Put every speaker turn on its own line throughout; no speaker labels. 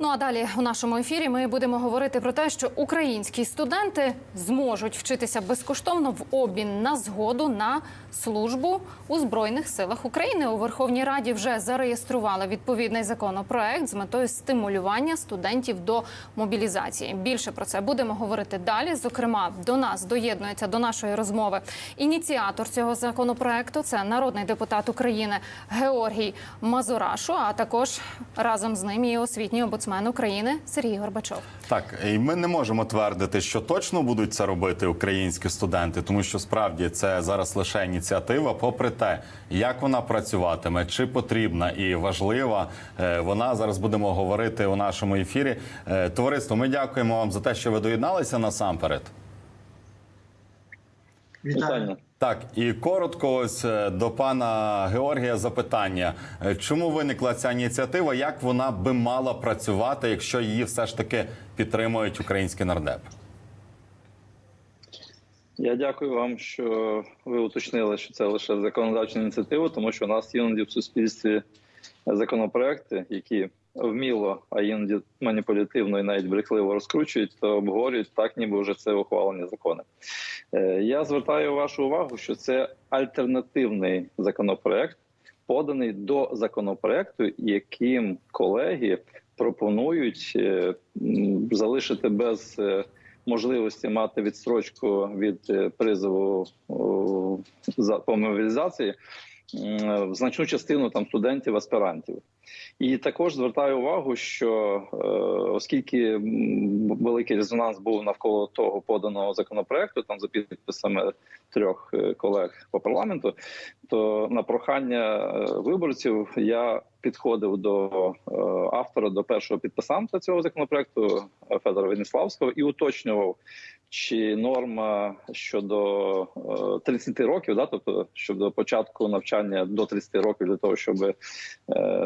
Ну а далі у нашому ефірі ми будемо говорити про те, що українські студенти зможуть вчитися безкоштовно в обмін на згоду на службу у збройних силах України. У Верховній Раді вже зареєстрували відповідний законопроект з метою стимулювання студентів до мобілізації. Більше про це будемо говорити далі. Зокрема, до нас доєднується до нашої розмови ініціатор цього законопроекту. Це народний депутат України Георгій Мазурашу. А також разом з ним і освітній омбудсмен України Сергій Горбачов.
Так, і ми не можемо твердити, що точно будуть це робити українські студенти, тому що справді це зараз лише ініціатива. Попри те, як вона працюватиме, чи потрібна і важлива, е, вона зараз будемо говорити у нашому ефірі. Е, Товариство, ми дякуємо вам за те, що ви доєдналися насамперед.
Вітання.
Так, і коротко, ось е, до пана Георгія запитання: Е, чому виникла ця ініціатива? Як вона би мала працювати, якщо її все ж таки підтримують українські нардепи?
Я дякую вам, що ви уточнили, що це лише законодавча ініціатива, тому що у нас іноді в суспільстві законопроекти, які вміло, а іноді маніпулятивно і навіть брехливо розкручують, то обговорюють так, ніби вже це ухвалені закони. Е, Я звертаю вашу увагу, що це альтернативний законопроект, поданий до законопроекту, яким колеги пропонують е, залишити без е, можливості мати відстрочку від призову за по мобілізації значну частину там студентів аспірантів. І також звертаю увагу, що е, оскільки великий резонанс був навколо того поданого законопроекту, там за підписами трьох е, колег по парламенту, то на прохання е, виборців я підходив до автора, до першого підписанта цього законопроекту Федора Веніславського і уточнював, чи норма щодо е, 30 років, да, тобто щодо початку навчання до 30 років для того, щоб е,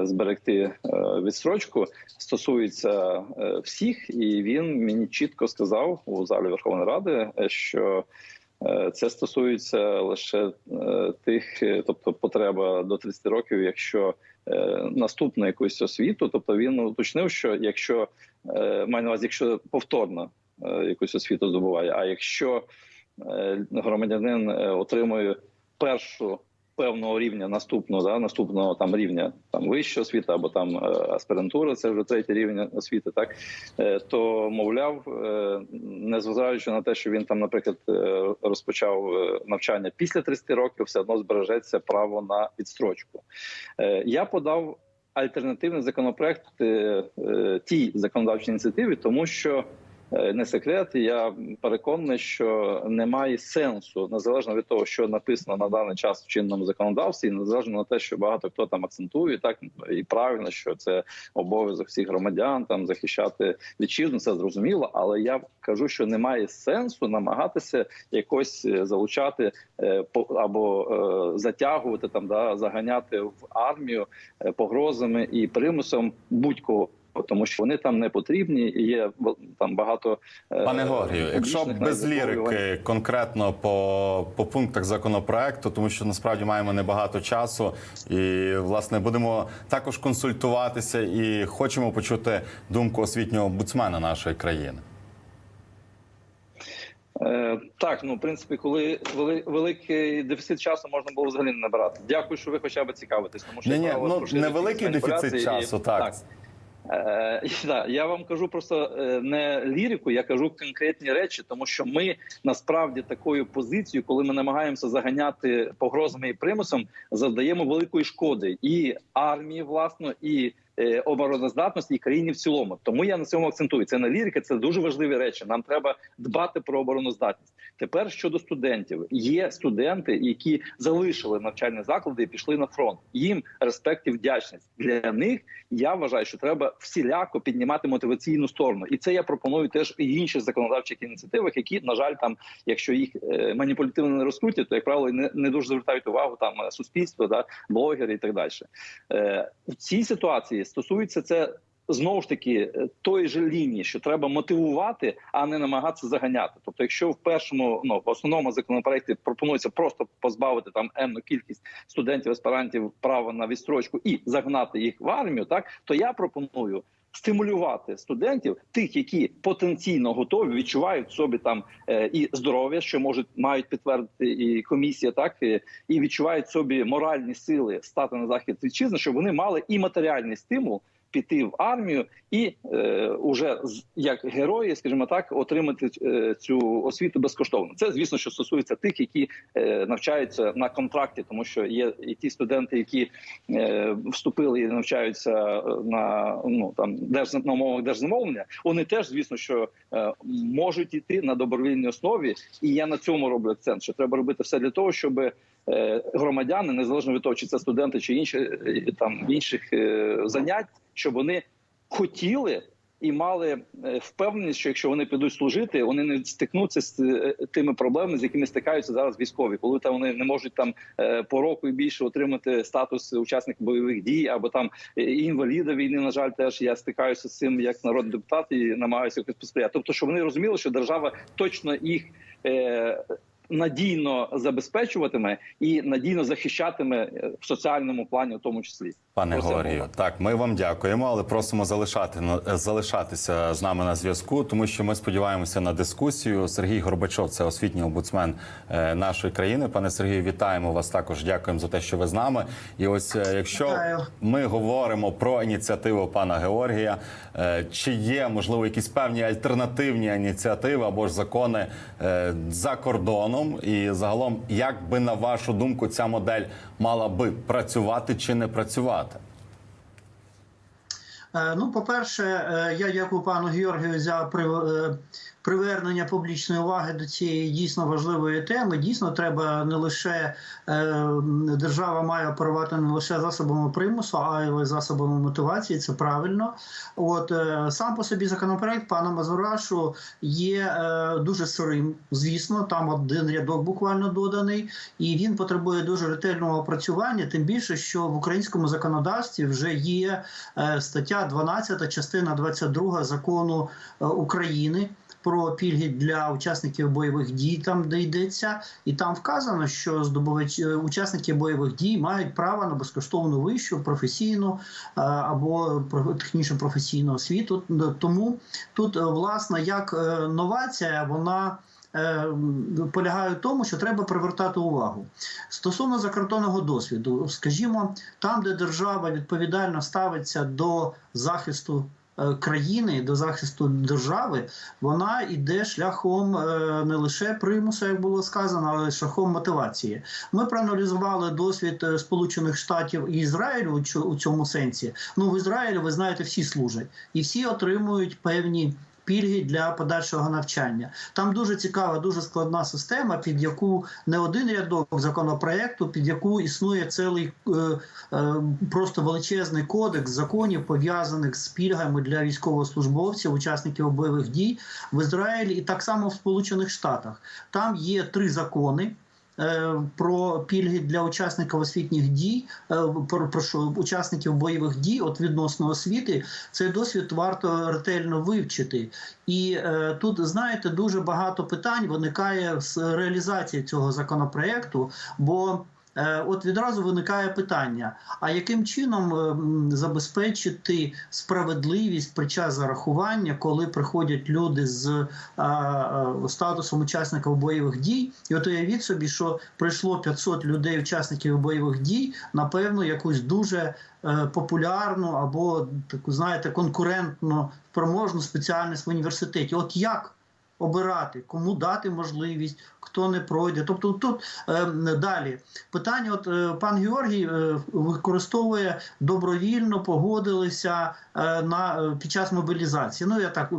зберегти е, відстрочку, стосується е, всіх, і він мені чітко сказав у залі Верховної Ради, е, що е, це стосується лише е, тих, е, тобто потреба до 30 років, якщо е, наступну якусь освіту, тобто він уточнив, що якщо е, маю на увазі, якщо повторно е, якусь освіту здобуває, а якщо е, громадянин е, отримує першу певного рівня наступного да, наступного там рівня там вища освіта або там е, аспірантура, це вже третій рівень освіти, так е, то мовляв, е, незважаючи на те, що він там, наприклад, е, розпочав е, навчання після 30 років, все одно збережеться право на відстрочку. Е, Я подав альтернативний законопроект е, е, тій законодавчій ініціативі, тому що. Е, Не секрет, я переконаний, що немає сенсу незалежно від того, що написано на даний час в чинному законодавстві, і незалежно на те, що багато хто там акцентує, так і правильно, що це обов'язок всіх громадян там захищати вітчизну, це зрозуміло. Але я кажу, що немає сенсу намагатися якось е, залучати е, або затягувати там, да заганяти в армію погрозами і примусом будь-кого. Тому що вони там не потрібні, і є там багато е,
Пане Георгію, якщо без лірики конкретно по, по пунктах законопроекту, тому що насправді маємо небагато часу, і власне будемо також консультуватися і хочемо почути думку освітнього омбудсмена нашої країни.
Е, так, ну в принципі, коли вели, великий дефіцит часу можна було взагалі не набирати. Дякую, що ви хоча б цікавитесь. Тому що
Ні, ні, ну невеликий дефіцит
маніпуляції і-
часу, так.
Е, я вам кажу просто е, не лірику, я кажу конкретні речі, тому що ми насправді такою позицією, коли ми намагаємося заганяти погрозами і примусом, завдаємо великої шкоди і армії, власно, і обороноздатності, і країні в цілому. Тому я на цьому акцентую. Це не лірика, це дуже важливі речі. Нам треба дбати про обороноздатність. Тепер щодо студентів, є студенти, які залишили навчальні заклади і пішли на фронт. Їм респект і вдячність для них. Я вважаю, що треба всіляко піднімати мотиваційну сторону, і це я пропоную теж і інших законодавчих ініціативах, які на жаль, там, якщо їх е, маніпулятивно не розкрутять, то як правило не, не дуже звертають увагу там е, суспільство, да блогери і так далі. Е, в цій ситуації стосується це знову ж таки е, тої ж лінії, що треба мотивувати, а не намагатися заганяти. Тобто, якщо в першому ну в основному законопроекті пропонується просто позбавити там енну кількість студентів аспірантів права на відстрочку і загнати їх в армію, так то я пропоную стимулювати студентів, тих, які потенційно готові, відчувають собі там е, і здоров'я, що можуть мають підтвердити і комісія, так і, відчувають собі моральні сили стати на захід вітчизни, щоб вони мали і матеріальний стимул піти в армію і е, уже як герої, скажімо так, отримати е, цю освіту безкоштовно. Це звісно, що стосується тих, які е, навчаються на контракті, тому що є і ті студенти, які е, вступили і навчаються е, на ну там держ на умовах держзамовлення. Вони теж, звісно, що е, можуть йти на добровільній основі, і я на цьому роблю акцент. Що треба робити все для того, щоб е, громадяни, незалежно від того, чи це студенти, чи інші там інших занять, щоб вони хотіли. І мали е, впевненість, що якщо вони підуть служити, вони не стикнуться з е, тими проблемами, з якими стикаються зараз військові, коли там вони не можуть там е, по року і більше отримати статус учасника бойових дій, або там інваліда війни. На жаль, теж я стикаюся з цим як народний депутат і намагаюся якось посприяти. Тобто, щоб вони розуміли, що держава точно їх. Надійно забезпечуватиме і надійно захищатиме в соціальному плані, в тому числі.
Пане Георгію, так ми вам дякуємо, але просимо залишати на- залишатися з нами на зв'язку, тому що ми сподіваємося на дискусію. Сергій Горбачов, це освітній омбудсмен е, нашої країни. Пане Сергію, вітаємо вас також. Дякуємо за те, що ви з нами. І ось е, якщо
Вітаю.
ми говоримо про ініціативу пана Георгія, е, чи є можливо якісь певні альтернативні ініціативи або ж закони е, за кордоном, і загалом, як би на вашу думку ця модель мала би працювати чи не працювати?
Е, Ну, по-перше, е, я дякую пану Георгію за е, привернення публічної уваги до цієї дійсно важливої теми. Дійсно, треба не лише е, держава має оперувати не лише засобами примусу, а й засобами мотивації. Це правильно. От е, сам по собі законопроект пана Мазурашу є е, дуже сирим. Звісно, там один рядок буквально доданий, і він потребує дуже ретельного опрацювання. Тим більше, що в українському законодавстві вже є стаття 12, частина 22 закону України. Про пільги для учасників бойових дій, там де йдеться, і там вказано, що здобувач е, учасники бойових дій мають право на безкоштовну вищу професійну е, або технічну професійну освіту. Тому тут, е, власне, як новація, вона полягає в тому, що треба привертати увагу. Стосовно закордонного досвіду, скажімо, там, де держава відповідально ставиться до захисту. Е, Країни до захисту держави вона йде шляхом е, не лише примусу, як було сказано, але шляхом мотивації. Ми проаналізували досвід е, Сполучених Штатів і Ізраїлю у цьому сенсі. Ну в Ізраїлі ви знаєте, всі служать і всі отримують певні. Пільги для подальшого навчання там дуже цікава, дуже складна система, під яку не один рядок законопроекту, під яку існує цілий е, е, просто величезний кодекс законів, пов'язаних з пільгами для військовослужбовців, учасників бойових дій в Ізраїлі, і так само в Сполучених Штатах. Там є три закони. Е, Про пільги для учасників освітніх дій, е, про, про що учасників бойових дій, от відносно освіти, цей досвід варто ретельно вивчити. І е, тут, знаєте, дуже багато питань виникає з реалізації цього законопроекту, бо от відразу виникає питання: а яким чином е, забезпечити справедливість під час зарахування, коли приходять люди з е, е, статусом учасників бойових дій? І от уявіть собі, що прийшло 500 людей, учасників бойових дій, напевно, якусь дуже е, популярну або таку, знаєте, конкурентно спроможну спеціальність в університеті. От як обирати, кому дати можливість, хто не пройде. Тобто тут е, далі питання: от е, пан Георгій е, використовує добровільно, погодилися е, на е, під час мобілізації. Ну я так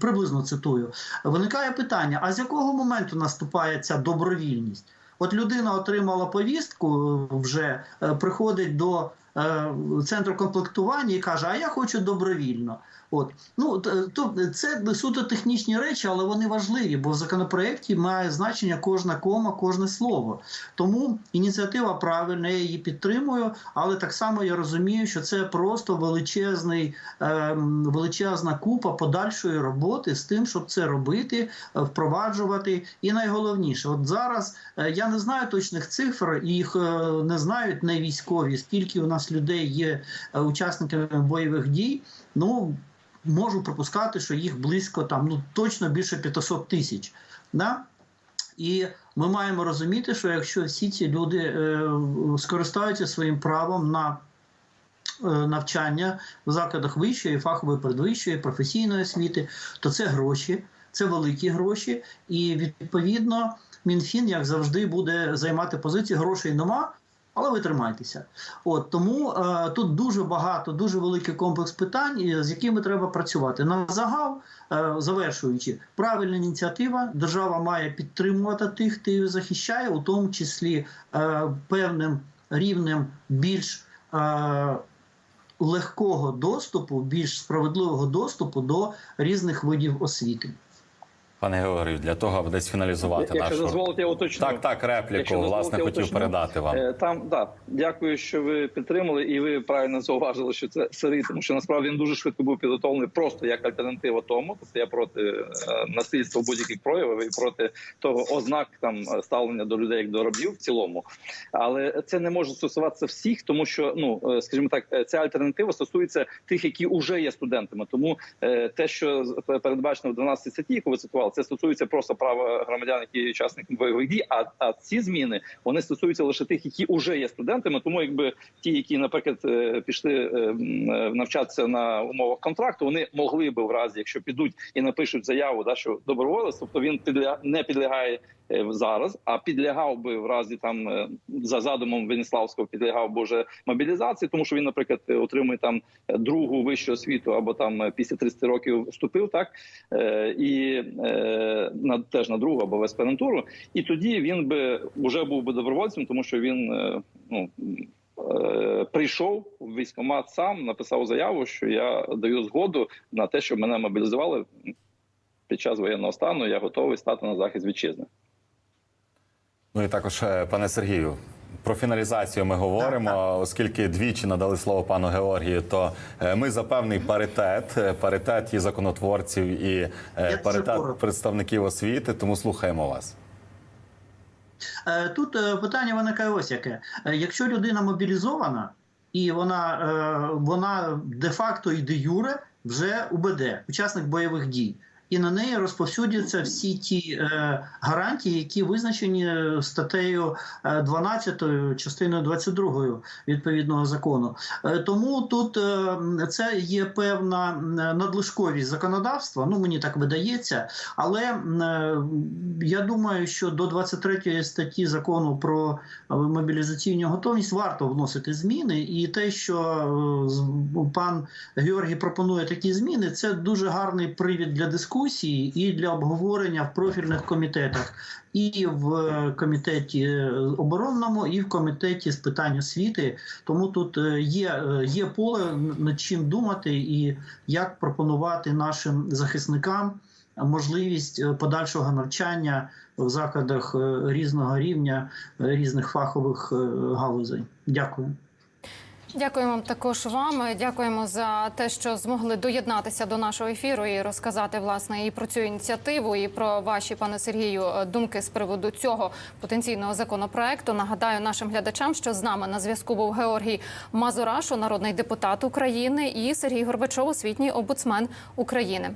приблизно цитую. Виникає питання: а з якого моменту наступає ця добровільність? От людина отримала повістку, е, вже е, приходить до центру комплектування і каже: А я хочу добровільно. От ну то це суто технічні речі, але вони важливі, бо в законопроекті має значення кожна кома, кожне слово. Тому ініціатива правильна, я її підтримую, але так само я розумію, що це просто величезний, ем, величезна купа подальшої роботи з тим, щоб це робити, е, впроваджувати. І найголовніше, от зараз е, я не знаю точних цифр, їх е, не знають не військові, скільки у нас нас людей є е, учасниками бойових дій. Ну можу припускати, що їх близько там ну точно більше 500 тисяч. Да? І ми маємо розуміти, що якщо всі ці люди е, скористаються своїм правом на е, навчання в закладах вищої, фахової передвищої, професійної освіти, то це гроші, це великі гроші, і відповідно МінФін, як завжди, буде займати позицію грошей нема. Але ви тримайтеся. От тому е, тут дуже багато, дуже великий комплекс питань, з якими треба працювати. На загал, е, завершуючи, правильна ініціатива. Держава має підтримувати тих, хто її захищає, у тому числі е, певним рівнем більш е, легкого доступу, більш справедливого доступу до різних видів освіти.
Пане Георгію, для того, аби десь фіналізувати
Якщо
нашу
дозволите, я уточню.
так, так, репліку
Якщо
власне хотів
уточню.
передати вам.
Е, Там да, дякую, що ви підтримали, і ви правильно зауважили, що це сирий, тому що насправді він дуже швидко був підготовлений просто як альтернатива тому. Тобто я проти е, насильства будь-яких проявів і проти того ознак там ставлення до людей як до рабів в цілому. Але це не може стосуватися всіх, тому що ну е, скажімо так, ця альтернатива стосується тих, які вже є студентами. Тому те, що передбачено в 12 статті, яку ви цитували, це стосується просто права громадян, які є учасниками бойових дій. А, а ці зміни вони стосуються лише тих, які вже є студентами. Тому якби ті, які, наприклад, е, пішли е, е, навчатися на умовах контракту, вони могли би в разі, якщо підуть і напишуть заяву, да що доброволець, тобто він підля... не підлягає зараз, а підлягав би в разі там е, за задумом Веніславського підлягав би вже мобілізації, тому що він, наприклад, е, отримує там е, другу вищу освіту або там е, після 30 років вступив, так е, і е, на теж на другу або в аспірантуру, і тоді він би вже був би добровольцем, тому що він е, ну. е, Прийшов в військкомат сам, написав заяву, що я даю згоду на те, щоб мене мобілізували під час воєнного стану. Я готовий стати на захист вітчизни.
Ну і також, е, пане Сергію, про фіналізацію ми говоримо, оскільки двічі надали слово пану Георгію, то е, ми за певний паритет, е, паритет і законотворців, і
це
паритет представників освіти, тому слухаємо вас.
Тут питання виникає ось яке. Якщо людина мобілізована і вона, вона де-факто і де юре вже УБД, учасник бойових дій. І на неї розповсюдяться всі ті е, гарантії, які визначені е, статтею е, 12 частиною 22 відповідного закону. Е, тому тут е, це є певна надлишковість законодавства. Ну мені так видається, але е, я думаю, що до 23 статті закону про е, мобілізаційну готовність варто вносити зміни, і те, що е, пан Георгій пропонує такі зміни, це дуже гарний привід для дискусії і для обговорення в профільних комітетах, і в е, комітеті е, оборонному, і в комітеті з питань освіти. Тому тут е, є, є поле над чим думати і як пропонувати нашим захисникам можливість подальшого навчання в закладах різного рівня, різних фахових галузей. Дякую.
Дякуємо також вам. Дякуємо за те, що змогли доєднатися до нашого ефіру і розказати власне і про цю ініціативу, і про ваші, пане Сергію, думки з приводу цього потенційного законопроекту. Нагадаю нашим глядачам, що з нами на зв'язку був Георгій Мазурашу, народний депутат України, і Сергій Горбачов, освітній омбудсмен України.